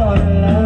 your.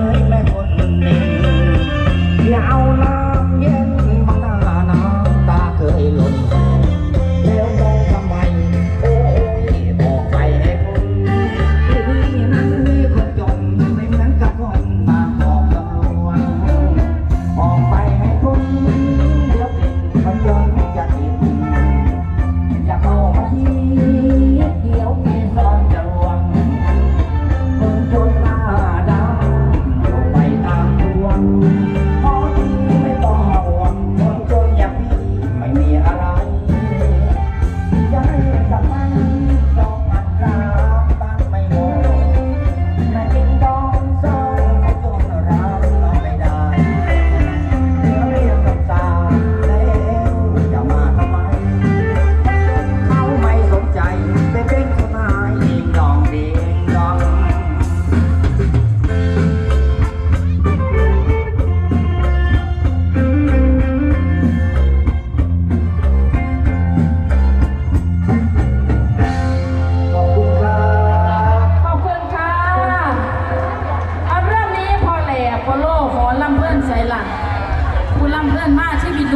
เพื่อนมากที่บิน